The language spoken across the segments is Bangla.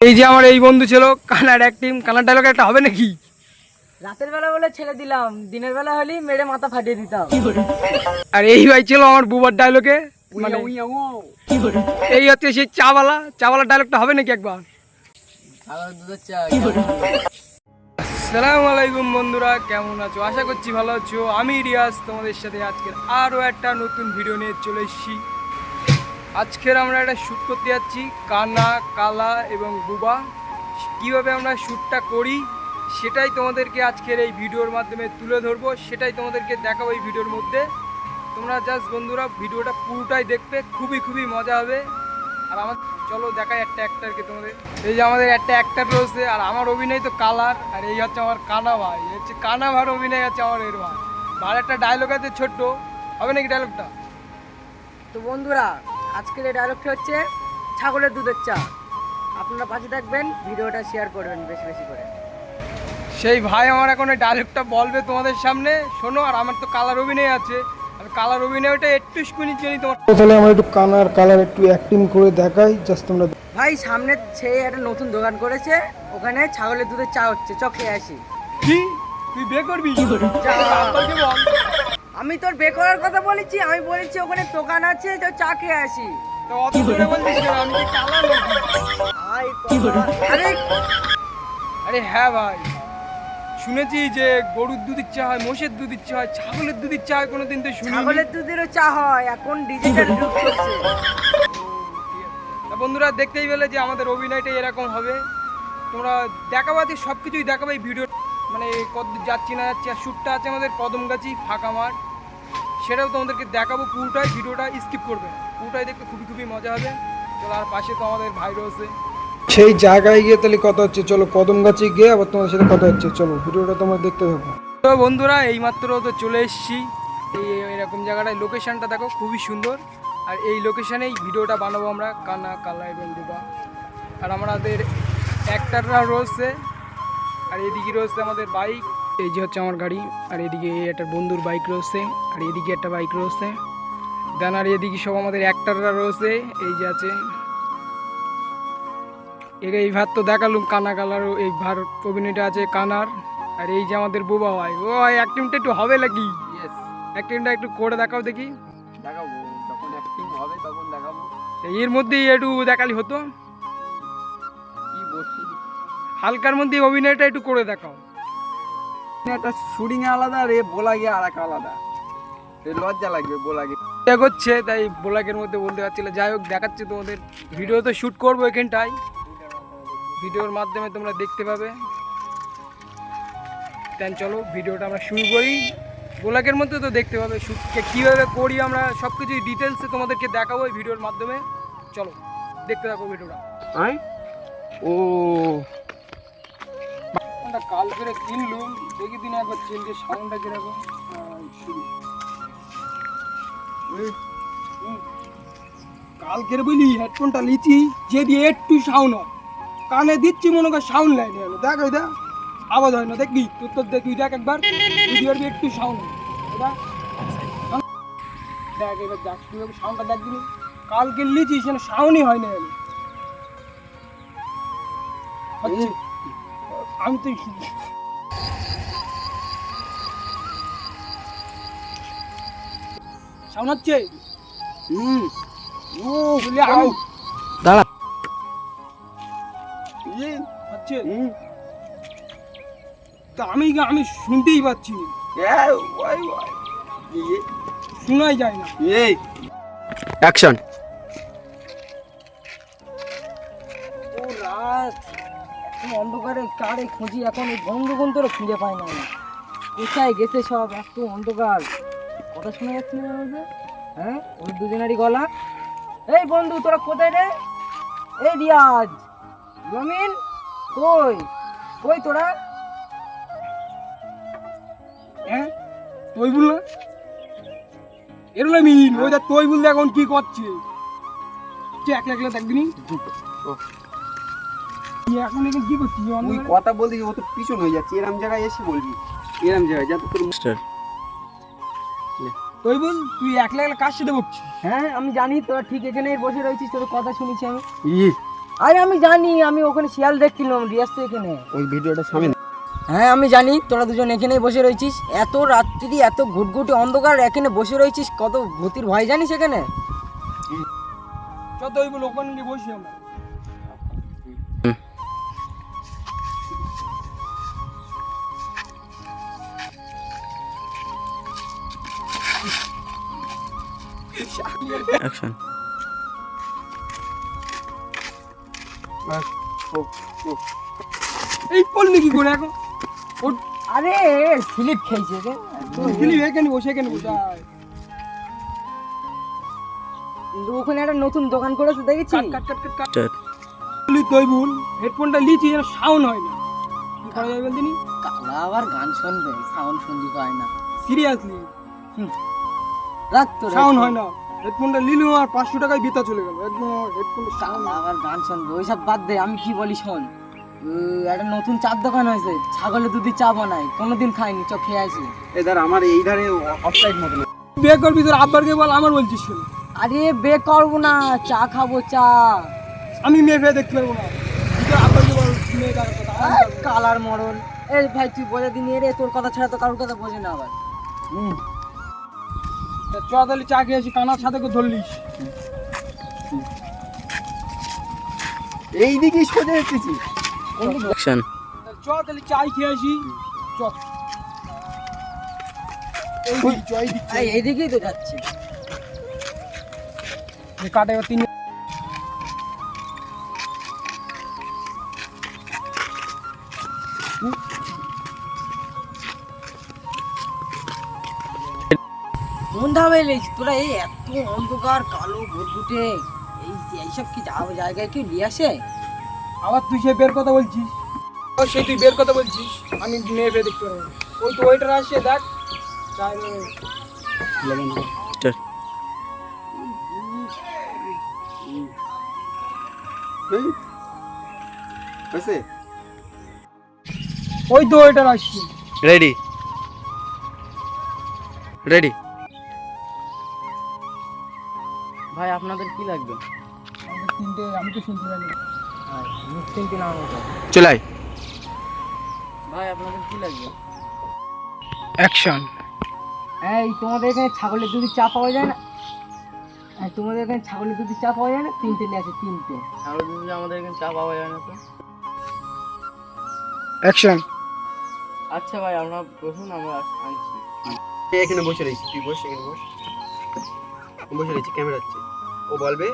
এই যে আমার এই বন্ধু ছিল কানার এক টিম কানার ডায়লগ একটা হবে নাকি? রাতের বেলা বলে ছেড়ে দিলাম দিনের বেলা হলে মেরে মাথা ফাটিয়ে দিতাম। আর এই ভাই ছিল আমার বুবার ডায়লগে মানে এই হচ্ছে সেই চাওয়ালা চাওয়ালা ডায়লগটা হবে নাকি একবার? আসসালামু আলাইকুম বন্ধুরা কেমন আছো? আশা করছি ভালো আছো। আমি রিয়াজ তোমাদের সাথে আজকের আরও একটা নতুন ভিডিও নিয়ে চলে এসেছি। আজকের আমরা একটা শ্যুট করতে যাচ্ছি, কানা, কালা এবং বুবা। কীভাবে আমরা শ্যুটটা করি, সেটাই তোমাদেরকে আজকের এই ভিডিওর মাধ্যমে তুলে ধরবো, সেটাই তোমাদেরকে দেখাবো এই ভিডিওর মধ্যে। তোমরা জাস্ট বন্ধুরা, ভিডিওটা পুরোটাই দেখবে, খুবই খুবই মজা হবে। আর আমার চলো দেখাই একটা অ্যাক্টারকে তোমাদের। এই যে আমাদের একটা অ্যাক্টার রয়েছে, আর আমার অভিনয় তো কালার, আর এই হচ্ছে আমার কানা ভাই। এই হচ্ছে কানা ভার অভিনয় আছে আমার এর ভাই। আর একটা ডায়লগ আছে ছোট্ট। হবে নাকি ডায়লগটা তো বন্ধুরা আজকের এই ডায়লগটা হচ্ছে ছাগলের দুধের চা। আপনারা পাশে থাকবেন ভিডিওটা শেয়ার করবেন বেশি বেশি করে। সেই ভাই আমার এখন এই ডায়লগটা বলবে তোমাদের সামনে। শোনো আর আমার তো কালার অভিনয় আছে। আমি কালার অভিনয়টা একটু শুনির জন্যই তোমার তাহলে আমরা একটু কানার কালার একটু অ্যাক্টিং করে দেখাই জাস্ট তোমরা ভাই সামনে সে একটা নতুন দোকান করেছে ওখানে ছাগলের দুধের চা হচ্ছে। চ খেয়ে আসি। কি? তুই বিয়ে করবি? যা। আমি তোর বে করার কথা বলেছি আমি বলেছি ওখানে দোকান আছে তো চা খেয়ে আসি। আরে আরে হ্যাঁ ভাই। শুনেছি যে গরুর দুধ ইচ্ছা হয় মোষের দুধ ইচ্ছা হয় ছাগলের দুধ ইচ্ছা হয় কোনোদিন তো শুনি ছাগলের দুধেরও চা হয় এখন ডিজিটাল যুগ চলছে। বন্ধুরা দেখতেই পেলে যে আমাদের অভিনয়টা এরকম হবে। তোমরা দেখাবাদি সব কিছুই দেখাবে ভিডিও মানে কত যাচ্ছি না যাচ্ছি আর শ্যুটটা আছে আমাদের কদম কদমগাছি ফাঁকা মাঠ। সেটাও তোমাদেরকে দেখাবো পুরোটাই ভিডিওটা স্কিপ করবে পুরোটাই দেখতে খুবই খুবই মজা হবে। চলো আর পাশে তো আমাদের ভাই রয়েছে। সেই জায়গায় গিয়ে তাহলে কথা হচ্ছে। চলো কদম গাছে গিয়ে আবার তোমাদের সাথে কথা হচ্ছে। চলো ভিডিওটা তোমরা দেখতে থাকো। তো বন্ধুরা এইমাত্র তো চলে এসেছি। এই এরকম জায়গাটায় লোকেশনটা দেখো খুবই সুন্দর। আর এই লোকেশানেই ভিডিওটা বানাবো আমরা কানা কালা এবং ডুবা আর আমাদের অ্যাক্টাররা রয়েছে। আর এদিকে রয়েছে আমাদের বাইক। এই যে হচ্ছে আমার গাড়ি আর এদিকে একটা বন্ধুর বাইক রয়েছে আর এদিকে একটা বাইক রয়েছে। দেন আর এদিকে সব আমাদের অ্যাক্টাররা রয়েছে এই যে আছে। এই ভাত তো দেখালুম কানা কালার এই ভার অভিনয়টা আছে কানার আর এই যে আমাদের বোবা ভাই। ও অ্যাক্টিংটা একটু হবে নাকি? অ্যাক্টিংটা একটু করে দেখাও দেখি। দেখাবো যখন অ্যাক্টিং হবে তখন দেখাবো। এর মধ্যেই একটু দেখালি হতো? কি হালকার মধ্যে অভিনয়টা একটু করে দেখাও। একটা শুটিং আলাদা রে বলা গিয়ে আর এক আলাদা। এ লজ্জা লাগবে বলা গিয়ে এগোচ্ছে তাই ব্লগের মধ্যে বলতে পারছিল যাই হোক দেখাচ্ছে তোমাদের। ভিডিও তো শ্যুট করব এখানটায়। ভিডিওর মাধ্যমে তোমরা দেখতে পাবে। দেন চলো ভিডিওটা আমরা শুরু করি। ব্লগের মধ্যে তো দেখতে পাবে শ্যুটকে কীভাবে করি আমরা সব কিছুই ডিটেলসে তোমাদেরকে দেখাবো এই ভিডিওর মাধ্যমে। চলো দেখতে থাকো ভিডিওটা। ও ফোনটা কাল করে কিনলুম দেখি দিন একবার চেনকে সাউন্ডটা কীরকম। শুরু কালকের বুঝলি হেডফোনটা লিচি যে দিয়ে একটু সাউন্ড হয়। কানে দিচ্ছি, মনে কর সাউন্ড লাইন হলো দেখ ওই আওয়াজ হয় না, দেখবি? তোর তোর দেখবি, দেখ একবার। ভিডিওর একটু সাউন্ড হয় দেখ। এবার দেখ, তুই সাউন্ডটা দেখ দিনি কালকে লিচি সেখানে সাউন্ডই হয় না হচ্ছে। আমি তো হচ্ছে হুম। ও বলে আমি দাঁড়া। ইয়ে হচ্ছে। হুম। তা আমি আমি শুনতেই পাচ্ছি ইয়ে শোনাই যায় না। এই। অ্যাকশন। অন্ধকারে কারে খুঁজি এখন এই বন্ধু বন্ধুরও খুঁজে পাই না কোথায় গেছে সব? এত অন্ধকার। কথা শোনা যাচ্ছে না হ্যাঁ? ওই দুজনেরই গলা। এই বন্ধু, তোরা কোথায় রে? এই রিয়াজ। রমিন, কই? কই তোরা? হ্যাঁ? তুই বল না। এরলে মিন ওই তুই বল এখন কি করছে। তুই একলা একলা দেখবি ও। তুই এখন এখন কি করছিস? তুই কথা বলতে ও তো পিছন হয়ে যাচ্ছে। এরম জায়গায় এসে বলবি। এরম জায়গায় যাতে তোর মাস্টার তুই বল তুই একলা একলা কার সাথে বকছিস? হ্যাঁ আমি জানি তোরা ঠিক এখানেই বসে রয়েছিস তোর কথা শুনেছি আমি। আরে আমি জানি আমি ওখানে শিয়াল দেখছিলাম রিয়াজ তো এখানে। ওই ভিডিওটা সামনে হ্যাঁ আমি জানি তোরা দুজন এখানেই বসে রয়েছিস। এত রাত্রি এত ঘুটঘুটি অন্ধকার এখানে বসে রয়েছিস কত ভূতির ভয় জানিস এখানে? যত ওই বলে ওখানে বসি আমরা। অ্যাকশন এই পড়লি কি করে এখন? আরে স্লিপ খেয়েছে রে। গেলি এখানে বসে এখানে বসে ওখানে একটা নতুন দোকান করেছে দেখেছি কাট কাট কাট কাট কাট। তুই ভুল হেডফোনটা লিচি যেন সাউন্ড হয় না। কি করা যাবে বলছিনি কালা আবার গান শুনবে সাউন্ড শুনতে পায় না। সিরিয়াসলি। রাখ তো সাউন্ড হয় না। হেডফোনটা নিলু আর পাঁচশো টাকায় বিতা চলে গেল। একদম হেডফোনটা সাউন্ড আবার গান শুনবে ওইসব বাদ দে আমি কি বলি শোন। একটা নতুন চার দোকান হয়েছে ছাগলের দুধি চা বানাই কোনোদিন খাইনি চ খেয়ে আসি এদার আমার এই ধারে অফসাইড মতো। বিয়ে করবি তোর আব্বারকে বল আমার বলছিস কেন? আরে বে করব না চা খাব চা। আমি মেয়ে ফেয়ে দেখতে পারব না। আব্বারকে বল মেয়ে। কালার মরণ। এই ভাই তুই বোঝা দিন রে তোর কথা ছাড়া তো কারোর কথা বোঝে না আবার। তা চ তাহলে চা খেয়েছি কানার সাথে করে ধরলিস এই দিকেই সোজা এসেছি। চলি চা খেয়েছি চ। এইদিকেই তো যাচ্ছে। কাটে তিন এলিস তোরা এই এত অন্ধকার কালো ঘুটঘুটে এই এইসব কি যাওয়া জায়গায় কি নিয়ে আসে? আবার তুই সে বের কথা বলছিস? সে তুই বের কথা বলছিস? আমি মেয়ে দেখতে পারব। ওই তো ওইটার আসছে দেখ। ওই তো ওইটার আসছে। রেডি রেডি আপনাদের কি লাগবে? আমাদের তিনটে আমি তো শুনতে পাইনি। তিনটে নাম চলে আয়। ভাই আপনাদের কি লাগবে? অ্যাকশন এই তোমাদের এখানে ছাগলের দুধের চা পাওয়া যায় না? এই, তোমাদের এখানে ছাগলের দুধের চা পাওয়া যায় না? তিনটে নিয়ে আছে তিনটে। ছাগলের দুধে আমাদের এখানে চা পাওয়া যায় না তো? অ্যাকশন আচ্ছা ভাই আপনার বসুন আমরা আনছি। এখানে বসে রয়েছি তুই বস এখানে বস। বসে রয়েছি ক্যামেরা হচ্ছে। ও বলবে?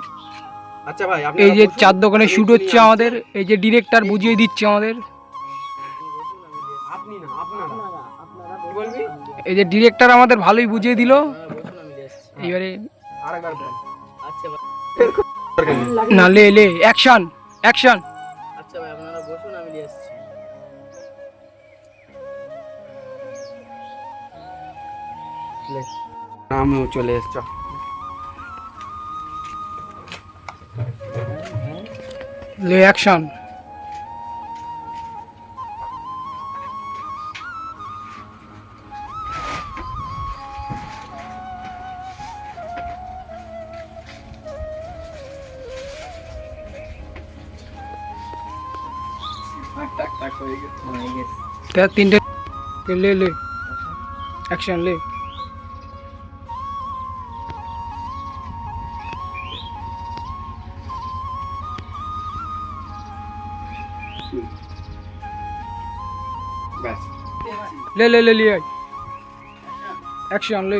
আচ্ছা ভাই আপনি এই যে চার দোকানে শুট হচ্ছে আমাদের এই যে ডিরেক্টর বুঝিয়ে দিচ্ছে আমাদের। আপনি না আপনারা। কি বলবি? এই যে ডিরেক্টর আমাদের ভালোই বুঝিয়ে দিল। এইবারে আরেকবার বল। আচ্ছা ভাই। না লে লে অ্যাকশন অ্যাকশন আচ্ছা ভাই আপনারা বসুন আমি দিয়ে আসছি। আমিও চলে এসছ। লে অ্যাকশন তেরো তিনটে লে লে অ্যাকশন লে লে লে লে লি আই অ্যাকশন লে।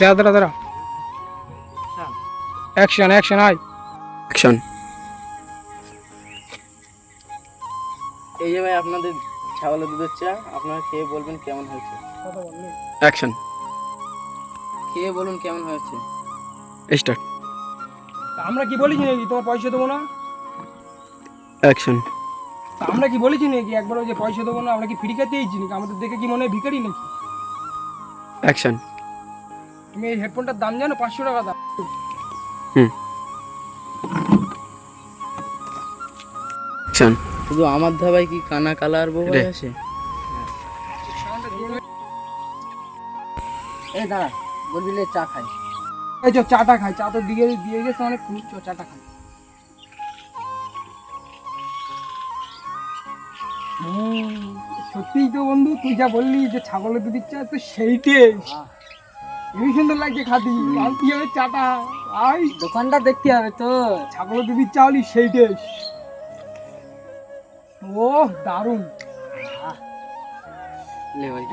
যা দাঁড়া দাঁড়া অ্যাকশন অ্যাকশন আই অ্যাকশন এই যে ভাই আপনাদের ছাগলের দুধের চা আপনারা খেয়ে বলবেন কেমন হয়েছে? অ্যাকশন খেয়ে বলুন কেমন হয়েছে? স্টার্ট আমরা কি বলি তোমার পয়সা দেবো না? অ্যাকশন আমরা কি বলেছি নাকি? একবার ওই যে পয়সা দেবো না আমরা কি ফ্রি খেতে দিয়েছি নাকি? আমাদের দেখে কি মনে হয় ভিখারি নাকি? অ্যাকশন তুমি এই হেডফোনটার দাম জানো? পাঁচশো টাকা দাম। হুম। অ্যাকশন শুধু আমার ধাবায় কি কানা কালার বউ আছে? এই দাঁড়া বলবি চা খাই। এই চো চাটা খাই চা তো দিয়ে দিয়ে গেছে অনেক চো চাটা খাই। সত্যিই তো বন্ধু তুই যা বললি যে ছাগলের দুধের চা তো সেইটাই হেবি সুন্দর লাগছে খাতি আনতে হবে চাটা। আই দোকানটা দেখতে হবে তো। ছাগলের দুধের চা হলি সেইটাই ও দারুণ। লে। ভাই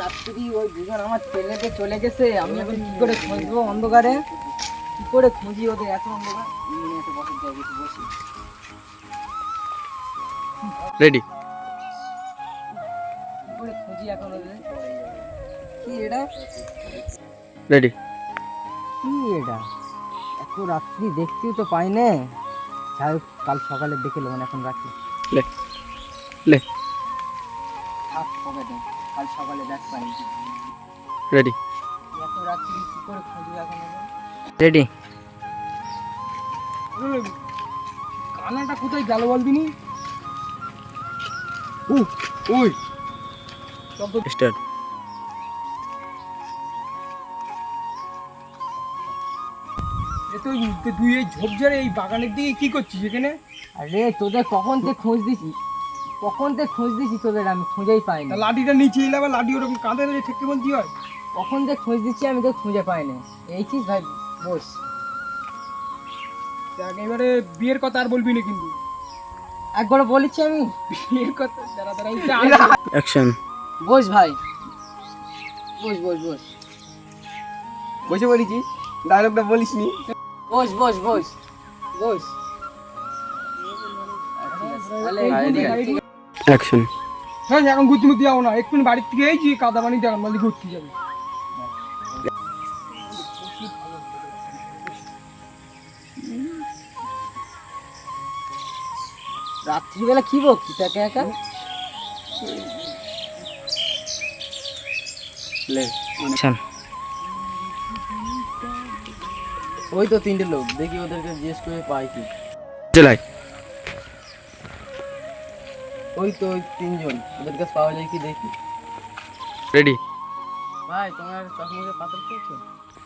রাত্রি ওই দুজন আমার ছেলেকে চলে গেছে আমি এখন কি করে খুঁজবো অন্ধকারে? কি করে খুঁজি ওদের? এত অন্ধকার? মনে এত বসে যাই একটু বসি। রেডি কি করে খুঁজি এখন ওদের? কি এটা রেডি কি এটা এত রাত্রি দেখতেও তো পাই না। যাই হোক, কাল সকালে দেখে নেবেন এখন রাত্রি। লে লে। থাক হবে না কাল সকালে দেখ পাই। রেডি এত রাত্রি কি করে খুঁজি এখন রেডি কানাটা কোথায় গেল বলবিনি? ও ওই। স্টার্ট এই- তুই এই ঝোপঝাড়ে এই বাগানের দিকে কি করছিস এখানে? আরে তোদের কখন থেকে খোঁজ দিছি? কখন থেকে খোঁজ দিছি তোদের আমি খুঁজেই পাইনি। তা লাঠিটা নিচে এলে আবার লাঠি ওরকম কাঁধে ঠেকতে বলছি হয়। কখন থেকে খোঁজ দিচ্ছি আমি তো খুঁজে পাইনি এইছিস ভাই বস। দেখ, এবারে বিয়ের কথা আর বলবি না কিন্তু। একবার বলেছি আমি? বিয়ের কথা দাঁড়া দাঁড়া অ্যাকশন বস ভাই। বস বস বস। বসে ডায়লগটা বলিস নি। বস বস বস। বস। অ্যাকশন হ্যাঁ এখন ঘুরতে ঘুরতে যাব না। একটু বাড়ির থেকে এই যে কাদা পানি দেখান বলি ঘুরতে যাবে। রাত্রিবেলা কি বকছিস একা একা? লে ওই তো তিনটে লোক দেখি ওদেরকে জিজ্ঞেস করে পাই কি। জেলাই। ওই তো ওই তিনজন ওদের কাছে পাওয়া যায় কি দেখি। রেডি ভাই তোমার চশমাকে পাথর খেয়েছো?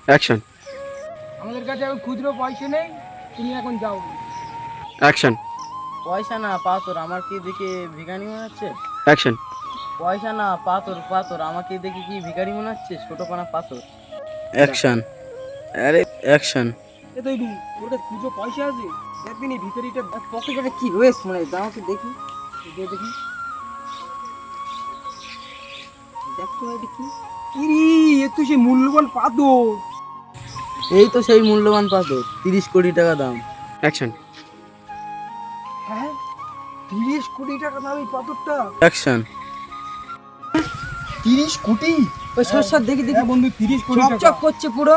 অ্যাকশন আমাদের কাছে এখন খুচরো পয়সা নেই তুমি এখন যাও। অ্যাকশন পয়সা না পাথর। আমার কি দেখে ভিখারি মনে হচ্ছে? অ্যাকশন পয়সা না পাথর পাথর। আমাকে দেখে কি ভিখারি মনে হচ্ছে? ছোট পানা পাথর। অ্যাকশন আরে অ্যাকশন এ তো এই ওর কাছে খুচরো পয়সা আছে। একদিন এই ভিতরিটা পকেটে কি রয়েছে মনে হয়। দাও তো দেখি। দেখি। দেখো এটা কি। ইরি এ তো সেই মূল্যবান পাথর। এই তো সেই মূল্যবান পাথর। তিরিশ কোটি টাকা দাম। অ্যাকশন তিরিশ কোটি টাকা দাম পাথরটা। অ্যাকশন তিরিশ কোটি? ওই সর সর দেখি দেখি বন্ধু তিরিশ কোটি চকচক করছে পুরো।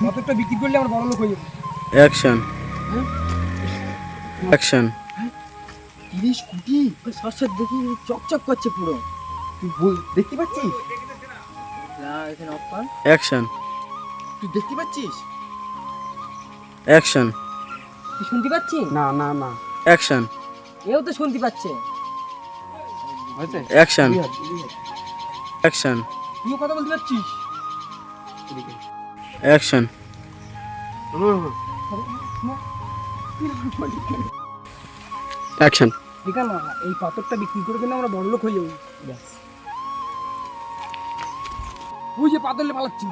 পাথরটা বিক্রি করলে আমরা বড় লোক হয়ে যাব। অ্যাকশন অ্যাকশন তিরিশ কোটি? ওই সর সর দেখি চকচক করছে পুরো। তুই বল- দেখতে পাচ্ছিস? না এখানে অফ কর। অ্যাকশন তুই দেখতে পাচ্ছিস? অ্যাকশন তুই শুনতে পাচ্ছিস? না না না। অ্যাকশন এও তো শুনতে পাচ্ছে। অ্যাকশন অ্যাকশন তুইও কথা বলতে পারছিস? অ্যাকশন অ্যাকশন ঠিক আছে না এই পাথরটা বিক্রি করে কিন্তু আমরা বড় লোক হয়ে যাব। ব্যাস। ওই যে পাথরলে পালাচ্ছি।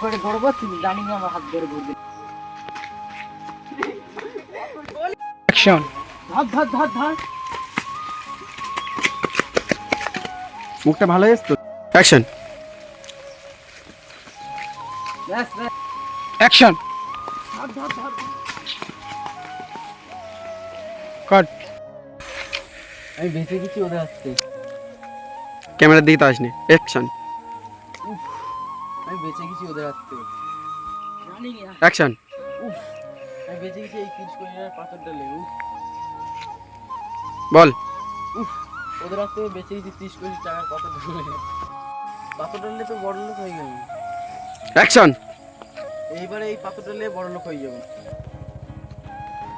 করে ধরবো তুই দাঁড়িয়ে আমার হাত ধরে ঘুরবে। অ্যাকশন ধার ধার ধার ধার। মুখটা ভালো এসতো অ্যাকশন অ্যাকশন কাট আমি বেঁচে গেছি ওদের থেকে ক্যামেরার দিকে তো আসনি। অ্যাকশন আমি বেঁচে গেছি ওদের থেকে অ্যাকশন আমি বেঁচে গেছি এই তিরিশ কোটি টাকার পাথর ডালে উফ। বল। উফ ওদের হাত বেঁচে গেছি তিরিশ কোটি টাকার পাথর ডালে পাথর ডাললে তো বড় লোক হয়ে গেল অ্যাকশন এইবারে এই পাথর ডালে বড় লোক হয়ে যাব।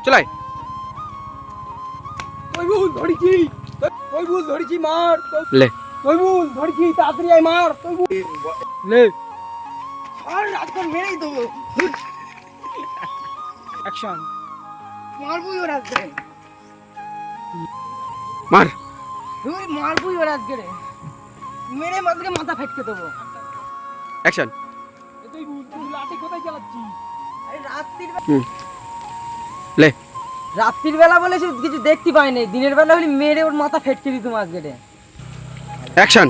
চলাই ওই ভুল ধরেছি। ওই ভুল ধরেছি মার। লে। তৈবুল ধরকি তাড়াতাড়ি আয় মার। লে। আর রাজকর মেরেই দেবো। অ্যাকশন মারবুই ওর আজকে মার। তুই মারবুই ওর আজকে রে। মেরে মাঝকে মাথা ফেটকে দেবো। অ্যাকশন তুই লাঠি কোথায় চালাচ্ছিস? আরে রাত্রির হুম। লে। রাত্রির বেলা বলে সে কিছু দেখতে পাইনি দিনের বেলা হলে মেরে ওর মাথা ফেটকে দিতাম আজকে রে। অ্যাকশন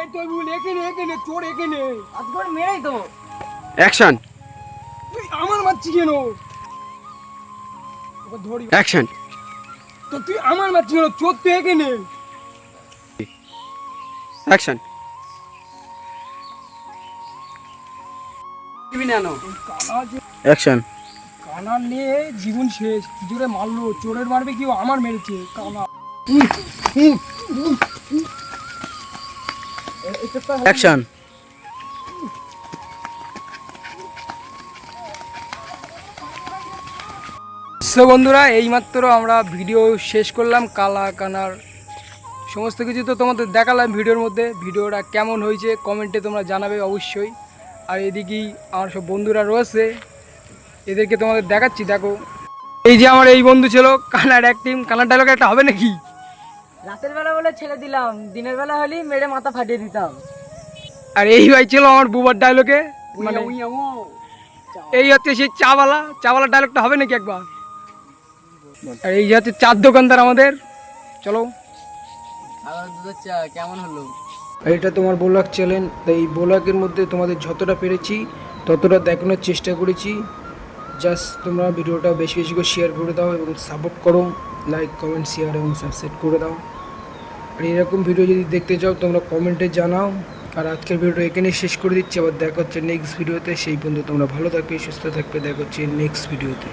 এই তৈবুল এখানে এখানে চোর এখানে। আজকে ওর মেরেই দেবো। অ্যাকশন তুই আমার মারছি কেন? ওকে ধরি। অ্যাকশন তো তুই আমার মারছি কেন চোর তো এখানে অ্যাকশন কানা অ্যাকশন কানা নিয়ে জীবন শেষ। কি জোরে মারলো চোরের মারবে কেউ আমার মেরেছে কানা। অ্যাকশন সো বন্ধুরা এইমাত্র আমরা ভিডিও শেষ করলাম কালা কানার। সমস্ত কিছু তো তোমাদের দেখালাম ভিডিওর মধ্যে। ভিডিওটা কেমন হয়েছে কমেন্টে তোমরা জানাবে অবশ্যই। আর এদিকেই আমার সব বন্ধুরা রয়েছে এদেরকে তোমাদের দেখাচ্ছি দেখো। এই যে আমার এই বন্ধু ছিল কানার এক টিম কানার ডায়লগ একটা হবে নাকি? রাতের বেলা বলে ছেড়ে দিলাম। দিনের বেলা হলে মেরে মাথা ফাটিয়ে দিতাম। আর এই ভাই ছিল আমার বুবার ডায়লগে মানে এই হচ্ছে সেই চাওয়ালা। চাওয়ালা ডায়লগটা হবে নাকি একবার? আর এই যে হচ্ছে চার দোকানদার আমাদের। চলো। কেমন হলো? এটা তোমার বোলাক চ্যানেল তাই এই বোলাকের মধ্যে তোমাদের যতটা পেরেছি ততটা দেখানোর চেষ্টা করেছি। জাস্ট তোমরা ভিডিওটা বেশি বেশি করে শেয়ার করে দাও এবং সাপোর্ট করো। লাইক কমেন্ট শেয়ার এবং সাবস্ক্রাইব করে দাও। আর এরকম ভিডিও যদি দেখতে চাও তোমরা কমেন্টে জানাও। আর আজকের ভিডিওটা এখানে শেষ করে দিচ্ছি। আবার দেখা হচ্ছে নেক্সট ভিডিওতে সেই পর্যন্ত তোমরা ভালো থাকবে সুস্থ থাকবে। দেখা হচ্ছে নেক্সট ভিডিওতে